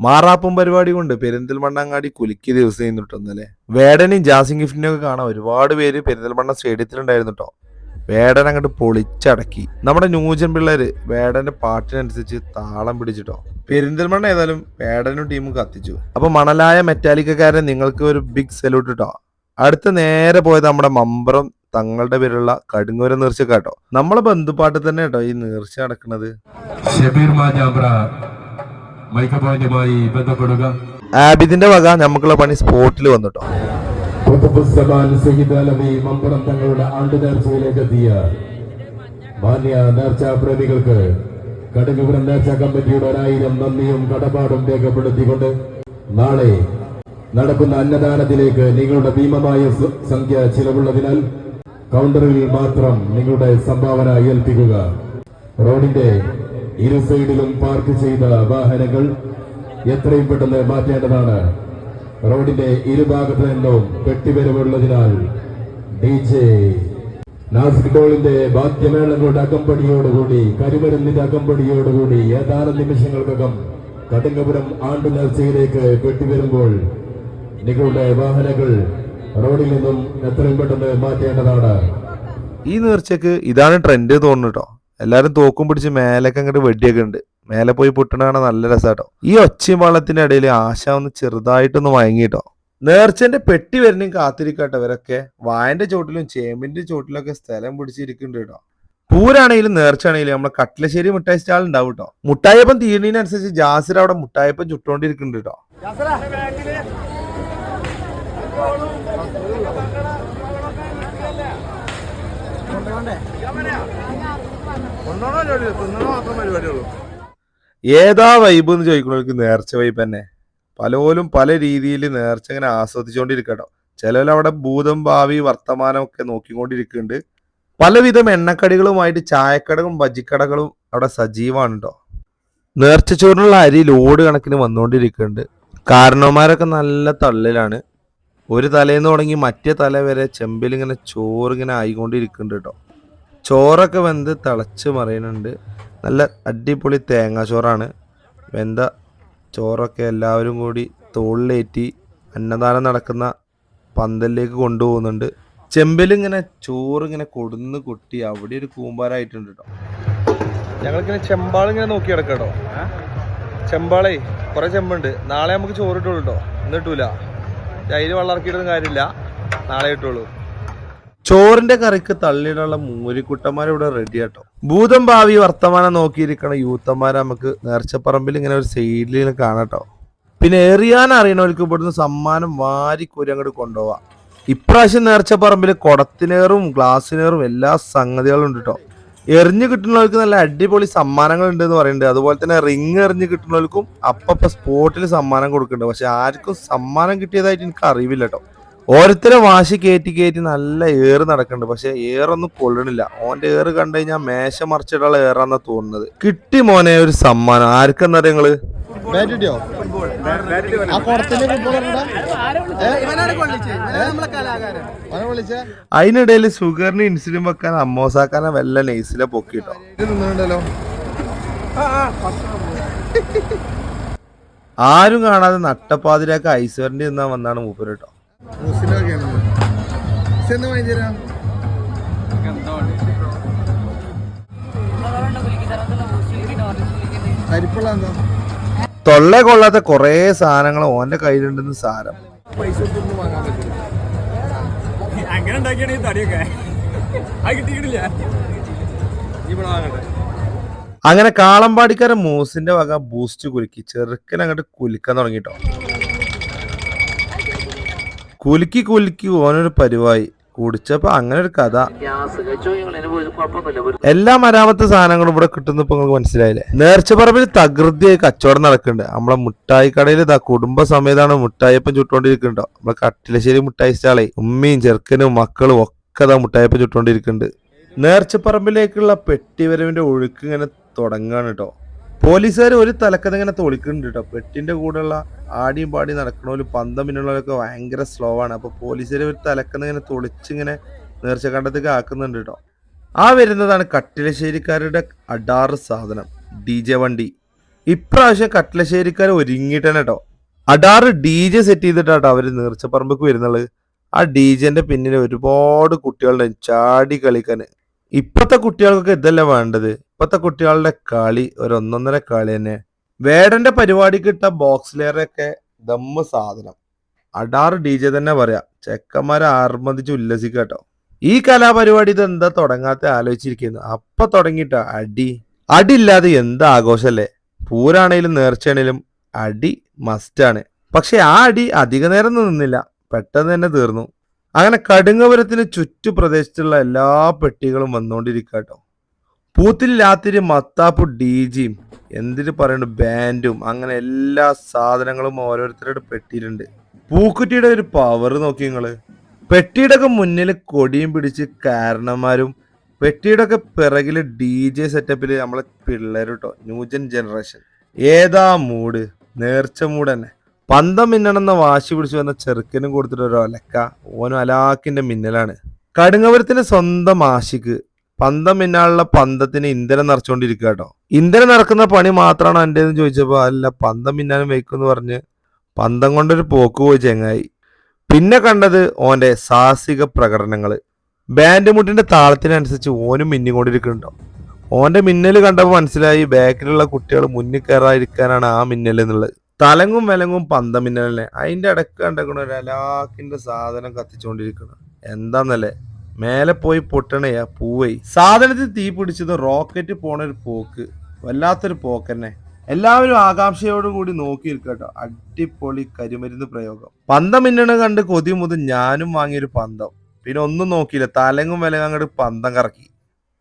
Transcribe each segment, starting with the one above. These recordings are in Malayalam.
മാറാപ്പും പരിപാടി കൊണ്ട് പെരിന്തൽമണ്ണങ്ങാടി കുലുക്കിയ ദിവസം ചെയ്യുന്നുട്ടൊന്നല്ലേ വേടനെയും ജാസിം ഗിഫ്റ്റിനെയും ഒക്കെ കാണാൻ ഒരുപാട് പേര് പെരിന്തൽമണ്ണ സ്റ്റേഡിയത്തിലുണ്ടായിരുന്നു കേട്ടോ വേടൻ അങ്ങോട്ട് പൊളിച്ചടക്കി. നമ്മുടെ ന്യൂജൻ പിള്ളേര് വേടന്റെ പാട്ടിനനുസരിച്ച് താളം പിടിച്ചിട്ടോ പെരിന്തൽമണ്ണ ഏതായാലും വേടനും ടീമും കത്തിച്ചു. അപ്പൊ മണലായ മെറ്റാലിക്കക്കാരൻ നിങ്ങൾക്ക് ഒരു ബിഗ് സല്യൂട്ട് കേട്ടോ അടുത്ത നേരെ പോയത് നമ്മുടെ മമ്പറം തങ്ങളുടെ പേരുള്ള കടുങ്ങൂര നേർച്ചക്കാട്ടോ നമ്മളെ ബന്ധുപ്പാട്ട് തന്നെ കേട്ടോ ഈ നീർച്ച നടക്കുന്നത് ഷബീർ മൈക്ക് പോയിന്റുമായി ബന്ധപ്പെടുക. ആബിദിന്റെ വക നമുക്കുള്ള പണി സ്പോട്ടിൽ വന്നിട്ടോ. മമ്പറം തങ്ങളുടെ ആണ്ട് നേർച്ചയിലേക്ക് എത്തിയ മാന്യ നേർച്ചാ പ്രേമികൾക്ക് കടുകുപുരം നേർച്ചാ കമ്മിറ്റിയുടെ ഒരായിരം നന്ദിയും കടപാടും രേഖപ്പെടുത്തിക്കൊണ്ട് നാളെ നടക്കുന്ന അന്നദാനത്തിലേക്ക് നിങ്ങളുടെ ഭീമമായ സംഖ്യ ചിലവുള്ളതിനാൽ കൗണ്ടറിൽ മാത്രം നിങ്ങളുടെ സംഭാവന ഏൽപ്പിക്കുക. റോഡിന്റെ ഇരു സൈഡിലും പാർക്ക് ചെയ്ത വാഹനങ്ങൾ എത്രയും പെട്ടെന്ന് മാറ്റേണ്ടതാണ്. റോഡിന്റെ ഇരുഭാഗത്തു നിന്നും കെട്ടിവരവുള്ളതിനാൽ ഡി ജെ നാസിക് ഡോളിന്റെ വാദ്യമേളങ്ങളുടെ അകമ്പടിയോടുകൂടി കരുമരുന്നിന്റെ അകമ്പടിയോടുകൂടി ഏതാനും നിമിഷങ്ങൾക്കകം കടുങ്ങപുരം ആണ്ടു നേർച്ചയിലേക്ക് കെട്ടിവരുമ്പോൾ നിങ്ങളുടെ വാഹനങ്ങൾ റോഡിൽ നിന്നും എത്രയും പെട്ടെന്ന് മാറ്റേണ്ടതാണ്. ഈ നേർച്ചക്ക് ഇതാണ് ട്രെൻഡ് തോന്നുന്നു കേട്ടോ എല്ലാരും തോക്കും പിടിച്ച് മേലൊക്കെ അങ്ങോട്ട് വെടിയൊക്കെ ഉണ്ട് മേലെ പോയി പൊട്ടണാണ് നല്ല രസാട്ടോ. ഈ ഒച്ചയും വള്ളത്തിന്റെ ഇടയിൽ ആശ ഒന്ന് ചെറുതായിട്ടൊന്ന് മയങ്ങിട്ടോ. നേർച്ചന്റെ പെട്ടി വരണേം കാത്തിരിക്കട്ടെ ഇവരൊക്കെ. വായന്റെ ചോട്ടിലും ചേമ്പിന്റെ ചോട്ടിലൊക്കെ സ്ഥലം പിടിച്ചിരിക്കുന്നുണ്ട് കേട്ടോ പൂരാണെങ്കിലും നേർച്ചയാണെങ്കിലും നമ്മളെ കട്ടിലശ്ശേരി മുട്ടായി സ്റ്റാൾ ഉണ്ടാവും കേട്ടോ മുട്ടായപ്പം തീരുന്നതിനനുസരിച്ച് ജാസിർ അവിടെ മുട്ടായപ്പം ചുട്ടുകൊണ്ടിരിക്കുന്നുണ്ട് കേട്ടോ ഏതാ വൈബ് എന്ന് ചോദിക്കുന്നവർക്ക് നേർച്ച വൈബ് തന്നെ. പലപോലും പല രീതിയിൽ നേർച്ച ഇങ്ങനെ ആസ്വദിച്ചുകൊണ്ടിരിക്കട്ടോ. ചിലവരവിടെ ഭൂതം ഭാവി വർത്തമാനം ഒക്കെ നോക്കിക്കൊണ്ടിരിക്കുന്നുണ്ട്. പലവിധം എണ്ണക്കടികളുമായിട്ട് ചായക്കടകളും ബജിക്കടകളും അവിടെ സജീവമാണ് കേട്ടോ നേർച്ചച്ചോറിനുള്ള അരി ലോഡ് കണക്കിന് വന്നുകൊണ്ടിരിക്കുന്നുണ്ട്. കാരണവന്മാരൊക്കെ നല്ല തള്ളിലാണ്. ഒരു തലേന്ന് തുടങ്ങി മറ്റേ തല വരെ ചെമ്പിൽ ഇങ്ങനെ ചോറിങ്ങനെ ആയിക്കൊണ്ടിരിക്കുന്നുണ്ട് കേട്ടോ. ചോറൊക്കെ വെന്ത് തിളച്ച് മറിയുന്നുണ്ട് നല്ല അടിപൊളി തേങ്ങാച്ചോറാണ് വെന്ത ചോറൊക്കെ എല്ലാവരും കൂടി തോളിലേറ്റി അന്നദാനം നടക്കുന്ന പന്തലിലേക്ക് കൊണ്ടുപോകുന്നുണ്ട്. ചെമ്പലിങ്ങനെ ചോറിങ്ങനെ കൊടുന്ന് കൊട്ടി അവിടെ ഒരു കൂമ്പാരായിട്ടുണ്ട് കേട്ടോ ഞങ്ങളിങ്ങനെ ചെമ്പാളിങ്ങനെ നോക്കി കിടക്കാം കേട്ടോ ചെമ്പാളേ കുറെ ചെമ്പുണ്ട്. നാളെ നമുക്ക് ചോറ് ഇട്ടോളൂ കേട്ടോ ഇന്ന് കിട്ടൂല അതിൽ വെള്ളം ഇറക്കിയിട്ടൊന്നും കാര്യമില്ല. നാളെ കിട്ടുള്ളൂ ചോറിന്റെ കറിക്ക് തള്ളിയിടാനുള്ള മൂലിക്കുട്ടന്മാർ ഇവിടെ റെഡി ആട്ടോ. ഭൂതം ഭാവി വർത്തമാനം നോക്കിയിരിക്കണ യൂത്തന്മാരെ നമുക്ക് നേർച്ചപ്പറമ്പിൽ ഇങ്ങനെ ഒരു സൈഡിൽ കാണാട്ടോ. പിന്നെ എറിയാൻ അറിയണവർക്ക് ഇവിടുന്ന് സമ്മാനം വാരിക്കൂരി അങ്ങോട്ട് കൊണ്ടുപോവാം. ഇപ്രാവശ്യം നേർച്ചപ്പറമ്പിൽ കുടത്തിനേറും ഗ്ലാസ്സിനേറും എല്ലാ സംഗതികളും ഉണ്ട് കേട്ടോ എറിഞ്ഞു കിട്ടുന്നവർക്ക് നല്ല അടിപൊളി സമ്മാനങ്ങൾ ഉണ്ട് എന്ന് പറയുന്നുണ്ട്. അതുപോലെ തന്നെ റിങ് എറിഞ്ഞു കിട്ടുന്നവർക്കും അപ്പപ്പ സ്പോട്ടിൽ സമ്മാനം കൊടുക്കുന്നുണ്ട്. പക്ഷെ ആർക്കും സമ്മാനം കിട്ടിയതായിട്ട് എനിക്ക് അറിവില്ല കേട്ടോ ഓരോരുത്തരെ വാശി കയറ്റി കയറ്റി നല്ല ഏറ് നടക്കുന്നുണ്ട് പക്ഷെ ഏറൊന്നും കൊള്ളണില്ല. ഓന്റെ ഏറ് കണ്ടു കഴിഞ്ഞാൽ മേശ മറിച്ചിട്ടുള്ള ഏറാന്നാ തോന്നുന്നത്. കിട്ടി മോനെ ഒരു സമ്മാനം. ആർക്കെന്നറിയ നിങ്ങൾ? അതിനിടയിൽ സുഗറിന് ഇൻസുലിൻ വെക്കാൻ അമ്മോസാക്കാനെ വല്ല നെയ്സിലെ പൊക്കിട്ടോ. ആരും കാണാതെ നട്ടപ്പാതിരാക്ക് ഐശ്വരന്റെ നിന്നാ വന്നാണ് മൂപ്പരട്ടോ കേട്ടോ. എന്താ വാങ്ങി തരാം? അരിപ്പുള്ള എന്താ തൊള്ള കൊള്ളാത്ത കുറേ സാധനങ്ങൾ ഓന്റെ കയ്യിലുണ്ടെന്ന് സാരം. അങ്ങനെ ഉണ്ടാക്കിയാണ് ഈ തടിയൊക്കെ. അത് കിട്ടിയിട്ടില്ല. ഇവിടെ വാങ്ങട്ടെ. അങ്ങനെ കാളമ്പാടിക്കാരൻ മൂസിന്റെ വക ബൂസ്റ്റ് കുലുക്കി. ചെറുക്കൻ അങ്ങോട്ട് കുലുക്കാൻ തുടങ്ങിട്ടോ. കുലുക്കി കുലുക്കി ഓനൊരു പരിവായി. കുടിച്ചപ്പോ അങ്ങനെ ഒരു കഥ. എല്ലാ മരാമത്തെ സാധനങ്ങളും ഇവിടെ കിട്ടുന്ന ഇപ്പൊ നിങ്ങൾക്ക് മനസ്സിലായില്ലേ? നേർച്ചപ്പറമ്പിൽ തകൃതിയായി കച്ചവടം നടക്കുന്നുണ്ട്. നമ്മളെ മുട്ടായി കടയിൽ ഇതാ കുടുംബ സമേതാണ് മുട്ടായിപ്പം ചുട്ടോണ്ടിരിക്കുന്നുണ്ടോ നമ്മളെ കട്ടിലശ്ശേരി മുട്ടായി സ്റ്റാളെ ഉമ്മയും ചെറുക്കനും മക്കളും ഒക്കെ ഇതാ മുട്ടായിപ്പം ചുട്ടോണ്ടിരിക്കുന്നുണ്ട് നേർച്ചപ്പറമ്പിലേക്കുള്ള പെട്ടിവരവിന്റെ ഒഴുക്ക് ഇങ്ങനെ തുടങ്ങാണ് കേട്ടോ പോലീസുകാർ ഒരു തലക്കഥ ഇങ്ങനെ തൊളിക്കുന്നുണ്ട് കേട്ടോ. പെട്ടിന്റെ കൂടെയുള്ള ആടിയും പാടിയും നടക്കണോൽ പന്തം പിന്നുള്ളവരൊക്കെ ഭയങ്കര സ്ലോ ആണ്. അപ്പൊ പോലീസുകാർ ഒരു തലക്കന്ന് ഇങ്ങനെ തൊളിച്ചിങ്ങനെ നേർച്ചക്കണ്ടത്തേക്ക് ആക്കുന്നുണ്ട് കേട്ടോ. ആ വരുന്നതാണ് കട്ടിലശ്ശേരിക്കാരുടെ അഡാറ് സാധനം ഡി ജെ വണ്ടി. ഇപ്രാവശ്യം കട്ടിലശ്ശേരിക്കാർ ഒരുങ്ങിയിട്ടാണ് കേട്ടോ. അഡാറ് ഡി ജെ സെറ്റ് ചെയ്തിട്ടാട്ടോ അവർ നീർച്ചപ്പറമ്പക്ക് വരുന്നുള്ളത് ആ ഡി ജെന്റെ പിന്നിൽ ഒരുപാട് കുട്ടികളുടെ ചാടി കളിക്കാൻ. ഇപ്പോഴത്തെ കുട്ടികൾക്കൊക്കെ ഇതല്ല വേണ്ടത്? ഇപ്പത്തെ കുട്ടികളുടെ കളി ഒരു ഒന്നൊന്നര കളി തന്നെ. വേടന്റെ പരിപാടിക്ക് കിട്ട ബോക്സ് ഒക്കെ ദമ്മ് സാധനം. അടാർ ഡി ജെ തന്നെ പറയാം ചെക്കന്മാരെ ആർമതിച്ച് ഉല്ലസിക്കട്ടോ. ഈ കലാപരിപാടി ഇത് എന്താ തുടങ്ങാത്ത ആലോചിച്ചിരിക്കുന്നു. അപ്പൊ തുടങ്ങിട്ട അടി. അടി ഇല്ലാതെ എന്ത് ആഘോഷല്ലേ? പൂരാണേലും നേർച്ചയാണേലും അടി മസ്റ്റാണ് പക്ഷെ ആ അടി അധിക നേരം നിന്നില്ല. പെട്ടെന്ന് തന്നെ തീർന്നു. അങ്ങനെ കടുങ്ങപുരത്തിന് ചുറ്റു പ്രദേശത്തുള്ള എല്ലാ പെട്ടികളും വന്നുകൊണ്ടിരിക്കട്ടോ. പൂത്തിൽ രാത്രി മത്താപ്പ് ഡി ജിയും എന്തിന് പറയുന്നു ബാൻഡും അങ്ങനെ എല്ലാ സാധനങ്ങളും ഓരോരുത്തരുടെ പെട്ടിയിലുണ്ട് പൂക്കുറ്റിയുടെ ഒരു പവർ നോക്കി നിങ്ങൾ. പെട്ടിയുടെ ഒക്കെ മുന്നിൽ കൊടിയും പിടിച്ച് കാരണന്മാരും പെട്ടിയുടെ ഒക്കെ പിറകിൽ ഡി ജെ സെറ്റപ്പിൽ നമ്മളെ പിള്ളേർ കേട്ടോ ന്യൂജൻ ജനറേഷൻ. ഏതാ മൂഡ് നേർച്ച മൂഡ് തന്നെ പന്തം മിന്നണമെന്ന വാശി പിടിച്ചു വന്ന ചെറുക്കനും കൊടുത്തിട്ട് ഒരു ഒലക്ക. ഓനും അലാക്കിന്റെ മിന്നലാണ്. കടുങ്ങപുരത്തിന്റെ സ്വന്തം ആശിക്ക്. പന്തം പിന്നാലുള്ള പന്തത്തിന് ഇന്ധനം നിറച്ചുകൊണ്ടിരിക്കുക കേട്ടോ. ഇന്ധനം നിറക്കുന്ന പണി മാത്രമാണ് എന്റെ എന്ന് ചോദിച്ചപ്പോൾ അല്ല പന്തം പിന്നാലും എന്ന് പറഞ്ഞ് പന്തം കൊണ്ടൊരു പോക്ക് പോയി ചെങ്ങായി. പിന്നെ കണ്ടത് ഓന്റെ സാഹസിക പ്രകടനങ്ങൾ ബാൻഡ് മുട്ടിന്റെ താളത്തിനനുസരിച്ച് ഓനും മിന്നിക്കൊണ്ടിരിക്കുന്നുണ്ടോ. ഓന്റെ മിന്നൽ കണ്ടപ്പോൾ മനസ്സിലായി ബാക്കിലുള്ള കുട്ടികൾ മുന്നിൽ കയറാതിരിക്കാനാണ് ആ മിന്നൽ എന്നുള്ളത്. തലങ്ങും വിലങ്ങും പന്ത മിന്നലല്ലേ. അതിന്റെ ഇടയ്ക്ക് കണ്ടേക്കണ ഒരു അലാക്കിന്റെ സാധനം കത്തിച്ചുകൊണ്ടിരിക്കണം. എന്താന്നല്ലേ? മേലെ പോയി പൊട്ടണയാ പൂവൈ. സാധനത്തിൽ തീ പിടിച്ചത് റോക്കറ്റ് പോണ ഒരു പോക്ക്. വല്ലാത്തൊരു പോക്കന്നെ. എല്ലാവരും ആകാംക്ഷയോടുകൂടി നോക്കിയിരിക്കട്ടോ. അടിപൊളി കരിമരുന്ന് പ്രയോഗം. പന്തം മിന്നണ കണ്ട് കൊതി മുതൽ ഞാനും വാങ്ങിയൊരു പന്തം. പിന്നെ ഒന്നും നോക്കിയില്ല. തലങ്ങും വിലങ്ങും അങ്ങോട്ട് പന്തം കറക്കി.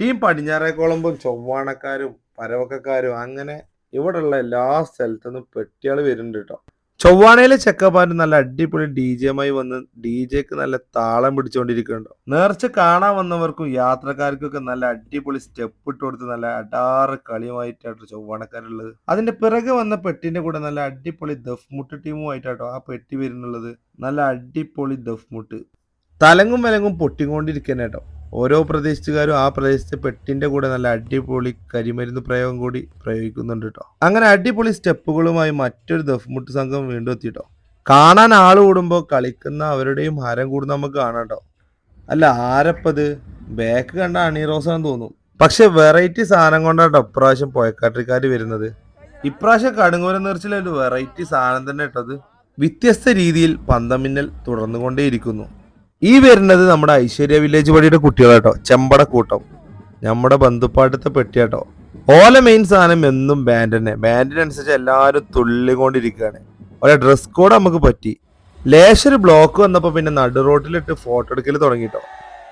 ടീം പടിഞ്ഞാറേക്കോളമ്പും ചൊവ്വാണക്കാരും പരവക്കക്കാരും അങ്ങനെ ഇവിടെയുള്ള എല്ലാ സ്ഥലത്തുനിന്നും പെട്ടിയാൾ വരുന്നുണ്ട് കേട്ടോ. ചൊവ്വാണയിലെ ചെക്കപ്പാൻ നല്ല അടിപൊളി ഡി ജെമായി വന്ന് ഡി ജെക്ക് നല്ല താളം പിടിച്ചുകൊണ്ടിരിക്കുന്നുണ്ടോ നേർച്ച കാണാൻ വന്നവർക്കും യാത്രക്കാർക്കൊക്കെ നല്ല അടിപൊളി സ്റ്റെപ്പ് ഇട്ട് കൊടുത്ത് നല്ല അടാറ് കളിയുമായിട്ടാട്ടോ ചൊവ്വാണക്കാരുള്ളത്. അതിന്റെ പിറകെ വന്ന പെട്ടിന്റെ കൂടെ നല്ല അടിപൊളി ദഫ്മുട്ട് ടീമുമായിട്ടാട്ടോ ആ പെട്ടി വരുന്നുള്ളത്. നല്ല അടിപൊളി ദഫ്മുട്ട്. തലങ്ങും വിലങ്ങും പൊട്ടിക്കൊണ്ടിരിക്കുന്ന കേട്ടോ ഓരോ പ്രദേശത്തുകാരും ആ പ്രദേശത്തെ പെട്ടിന്റെ കൂടെ നല്ല അടിപൊളി കരിമരുന്ന് പ്രയോഗം കൂടി പ്രയോഗിക്കുന്നുണ്ട് കേട്ടോ അങ്ങനെ അടിപൊളി സ്റ്റെപ്പുകളുമായി മറ്റൊരു ദഫ്മുട്ട് സംഘം വീണ്ടും എത്തിട്ടോ. കാണാൻ ആൾ കൂടുമ്പോൾ കളിക്കുന്ന അവരുടെയും ഹരം കൂടുന്ന നമുക്ക് കാണാം കേട്ടോ അല്ല ആരപ്പത് ബാക്ക് കണ്ട അണിറോസാന്ന് തോന്നും. പക്ഷെ വെറൈറ്റി സാധനം കൊണ്ടാട്ടോ ഇപ്രാവശ്യം പുഴക്കാട്ടിക്കാർ വരുന്നത്. ഇപ്രാവശ്യം കടുങ്ങൂരം നീർച്ചിലെ ഒരു വെറൈറ്റി സാധനം തന്നെ ഇട്ടത് വ്യത്യസ്ത രീതിയിൽ പന്തമിന്നൽ തുടർന്നുകൊണ്ടേയിരിക്കുന്നു. ഈ വരുന്നത് നമ്മുടെ ഐശ്വര്യ വില്ലേജ് വഴിയുടെ കുട്ടികളാട്ടോ. ചെമ്പട കൂട്ടം. നമ്മുടെ ബന്ധുപ്പാട്ടത്തെ പെട്ടിയാട്ടോ. ഓല മെയിൻ സാധനം എന്നും ബാൻഡ് തന്നെ. ബാൻഡിനനുസരിച്ച് എല്ലാവരും തുള്ളിക്കൊണ്ടിരിക്കുകയാണ്. ഒരേ ഡ്രസ് കോഡ് നമുക്ക് പറ്റി. ലേശൊരു ബ്ലോക്ക് വന്നപ്പോൾ പിന്നെ നടു റോട്ടിലിട്ട് ഫോട്ടോ എടുക്കൽ തുടങ്ങിട്ടോ.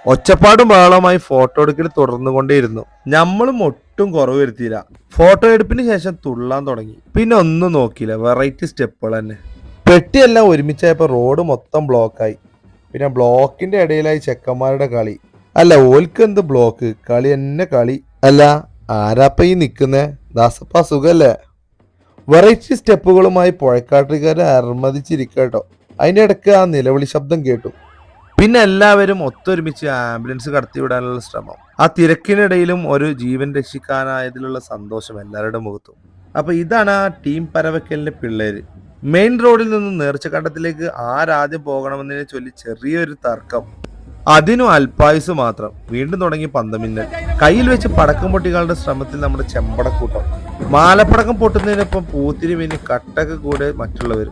ഒച്ചപ്പാടും ബഹളമായി ഫോട്ടോ എടുക്കൽ തുടർന്നുകൊണ്ടേയിരുന്നു. നമ്മളും ഒട്ടും കുറവ് വരുത്തിയില്ല. ഫോട്ടോ എടുപ്പിന് ശേഷം തുള്ളാൻ തുടങ്ങി. പിന്നെ ഒന്നും നോക്കിയില്ല. വെറൈറ്റി സ്റ്റെപ്പുകൾ തന്നെ. പെട്ടിയെല്ലാം ഒരുമിച്ചായപ്പോൾ റോഡ് മൊത്തം ബ്ലോക്കായി പിന്നെ ബ്ലോക്കിന്റെ ഇടയിലായി ചെക്കന്മാരുടെ കളി. അല്ല ഓൽക്ക് എന്ത് ബ്ലോക്ക്? കളി എന്നെ കളി. അല്ല ആരാപ്പ ഈ നിക്കുന്നേ? ദാസപ്പ സുഖല്ലേ? വെറൈറ്റി സ്റ്റെപ്പുകളുമായി പുഴക്കാട്ടുകാരെ അർമ്മതിച്ചിരിക്കട്ടോ അതിന്റെ ഇടയ്ക്ക് ആ നിലവിളി ശബ്ദം കേട്ടു. പിന്നെ എല്ലാവരും ഒത്തൊരുമിച്ച് ആംബുലൻസ് കടത്തിവിടാനുള്ള ശ്രമം. ആ തിരക്കിനിടയിലും ഒരു ജീവൻ രക്ഷിക്കാനായതിലുള്ള സന്തോഷം എല്ലാവരുടെ മുഖത്തും. അപ്പൊ ഇതാണ് ആ ടീം പരവക്കലിന്റെ പിള്ളേര്. മെയിൻ റോഡിൽ നിന്ന് നേർച്ചക്കണ്ടത്തിലേക്ക് ആരാദ്യം പോകണമെന്നതിനെ ചൊല്ലി ചെറിയൊരു തർക്കം. അതിനും അൽപായുസ് മാത്രം. വീണ്ടും തുടങ്ങി പന്തമിന്നൽ. കയ്യിൽ വെച്ച് പടക്കം പൊട്ടികളുടെ ശ്രമത്തിൽ നമ്മുടെ ചെമ്പടക്കൂട്ടം. മാലപ്പടക്കം പൊട്ടുന്നതിനൊപ്പം പൂത്തിരി പിന്നെ കട്ടൊക്കെ കൂടെ മറ്റുള്ളവർ.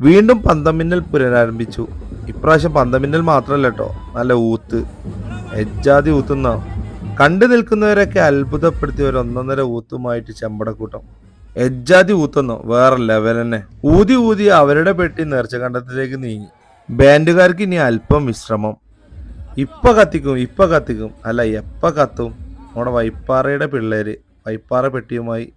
വീണ്ടും പന്തമിന്നൽ പുനരാരംഭിച്ചു. ഇപ്രാവശ്യം പന്തമിന്നൽ മാത്രമല്ല കേട്ടോ നല്ല ഊത്ത്. എജ്ജാതി ഊത്തുന്ന. കണ്ടു നിൽക്കുന്നവരൊക്കെ അത്ഭുതപ്പെടുത്തിയ ഒരു ഒന്നൊന്നര ഊത്തുമായിട്ട് ചെമ്പടക്കൂട്ടം. എജ്ജാതി ഊത്തുന്നു. വേറെ ലെവൽ തന്നെ. ഊതി ഊതി അവരുടെ പെട്ടി നേർച്ച കണ്ടത്തിലേക്ക് നീങ്ങി. ബാൻഡുകാർക്ക് ഇനി അല്പം വിശ്രമം. ഇപ്പൊ കത്തിക്കും ഇപ്പൊ കത്തിക്കും. അല്ല എപ്പം കത്തും? നമ്മുടെ വൈപ്പാറയുടെ പിള്ളേര് വൈപ്പാറ പെട്ടിയുമായി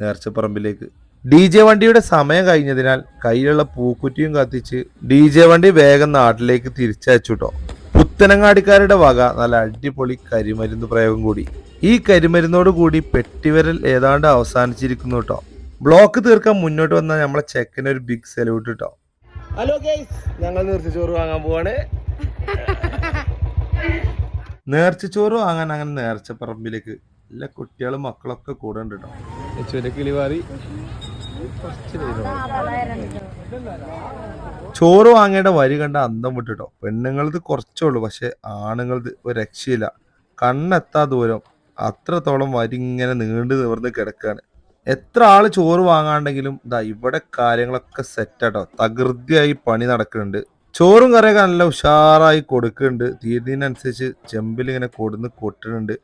നേർച്ചപ്പറമ്പിലേക്ക്. ഡി ജെ വണ്ടിയുടെ സമയം കഴിഞ്ഞതിനാൽ കയ്യിലുള്ള പൂക്കുറ്റിയും കത്തിച്ച് ഡി ജെ വണ്ടി വേഗം നാട്ടിലേക്ക് തിരിച്ചയച്ചു കേട്ടോ പുത്തനങ്ങാടിക്കാരുടെ വക നല്ല അടിപൊളി കരിമരുന്ന് പ്രയോഗം കൂടി. ഈ കരിമരുന്നോട് കൂടി പെട്ടിവരൽ ഏതാണ്ട് അവസാനിച്ചിരിക്കുന്നു കേട്ടോ ബ്ലോക്ക് തീർക്കാൻ മുന്നോട്ട് വന്ന നമ്മളെ ചെക്കന് ഒരു ബിഗ് സെലൂട്ട് കേട്ടോ ഹലോ ഗൈസ് ഞങ്ങൾ നേർച്ചച്ചോറ് വാങ്ങാൻ പോവാണ്. നേർച്ചച്ചോറ് വാങ്ങാൻ അങ്ങനെ നേർച്ച പറമ്പിലേക്ക് എല്ലാ കുട്ടികളും മക്കളൊക്കെ കൂടെ ഉണ്ട് കേട്ടോ യച്ചുവിന്റെ കിളിവാറി ചോറ് വാങ്ങേണ്ട വരി കണ്ട അന്തം വിട്ടിട്ടോ പെണ്ണുങ്ങളത് കുറച്ചേ ഉള്ളൂ പക്ഷെ ആണുങ്ങളത് ഒരു രക്ഷയില്ല. കണ്ണെത്താ ദൂരം. അത്രത്തോളം വരിങ്ങനെ നീണ്ടു നിവർന്ന് കിടക്കുകയാണ് എത്ര ആൾ ചോറ് വാങ്ങാണ്ടെങ്കിലും ഇതാ ഇവിടെ കാര്യങ്ങളൊക്കെ സെറ്റാട്ടോ. തകൃതിയായി പണി നടക്കുന്നുണ്ട്. ചോറും കറിയൊക്കെ നല്ല ഉഷാറായി കൊടുക്കുന്നുണ്ട്. തീരുന്നതിനനുസരിച്ച് ചെമ്പിൽ ഇങ്ങനെ കൊടുന്ന് കൊട്ടുന്നുണ്ട്.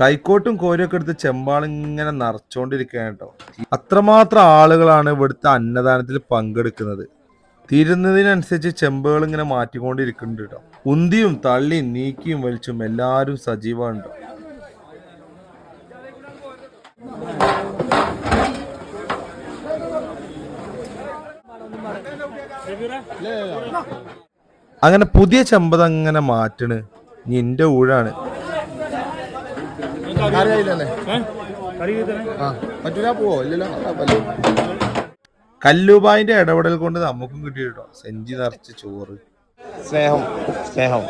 കൈക്കോട്ടും കോരിയൊക്കെ എടുത്ത് ചെമ്പാളിങ്ങനെ നിറച്ചോണ്ടിരിക്കുകയാണ് കേട്ടോ. അത്രമാത്രം ആളുകളാണ് ഇവിടുത്തെ അന്നദാനത്തിൽ പങ്കെടുക്കുന്നത്. തീരുന്നതിനനുസരിച്ച് ചെമ്പുകൾ ഇങ്ങനെ മാറ്റിക്കൊണ്ടിരിക്കുന്നുണ്ട് കേട്ടോ. ഉന്തിയും തള്ളിയും നീക്കിയും വലിച്ചും എല്ലാവരും സജീവമാണ് ട്ടോ. അങ്ങനെ പുതിയ ചെമ്പത് അങ്ങനെ മാറ്റണ്. നിന്റെ എന്റെ ഊഴാണ്. കല്ലുബായിന്റെ ഇടപെടൽ കൊണ്ട് നമുക്കും കിട്ടി കേട്ടോ സെഞ്ചി നിറച്ച് ചോറ്. സ്നേഹം സ്നേഹം.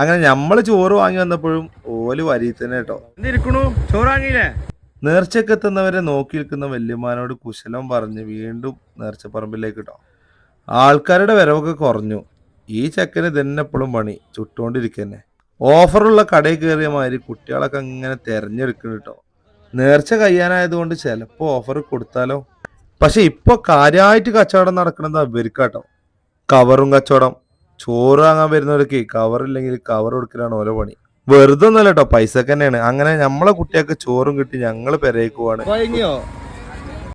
അങ്ങനെ നമ്മൾ ചോറ് വാങ്ങി വന്നപ്പോഴും ഓൽ വരി തന്നെ കേട്ടോ. ചോറ് വാങ്ങിയില്ലേ? നേർച്ചക്കെത്തുന്നവരെ നോക്കി നിൽക്കുന്ന വല്യമാനോട് കുശലം പറഞ്ഞ് വീണ്ടും നേർച്ചപ്പറമ്പിലേക്ക് കേട്ടോ. ആൾക്കാരുടെ വരവൊക്കെ കുറഞ്ഞു. ഈ ചെക്കന് തന്നെ എപ്പോഴും പണി ചുട്ടുകൊണ്ടിരിക്കന്നെ. ഓഫറുള്ള കടയിൽ കയറിയ മാതിരി കുട്ടികളൊക്കെ അങ്ങനെ തെരഞ്ഞെടുക്കുന്നു കേട്ടോ നേർച്ച കയ്യാനായതുകൊണ്ട് ചിലപ്പോൾ ഓഫർ കൊടുത്താലോ? പക്ഷെ ഇപ്പോൾ കാര്യമായിട്ട് കച്ചവടം നടക്കുന്നത് അവർക്കാട്ടോ കവറും കച്ചവടം. ചോറ് വാങ്ങാൻ വരുന്നവർക്ക് കവർ ഇല്ലെങ്കിൽ കവർ കൊടുക്കലാണ് ഓരോ പണി. വെറുതെ ഒന്നുമല്ല കേട്ടോ പൈസക്ക് തന്നെയാണ്. അങ്ങനെ നമ്മളെ കുട്ടികൾക്ക് ചോറും കിട്ടി ഞങ്ങൾ പെരേക്ക് പോവാണ്. കൊയങ്ങിയോ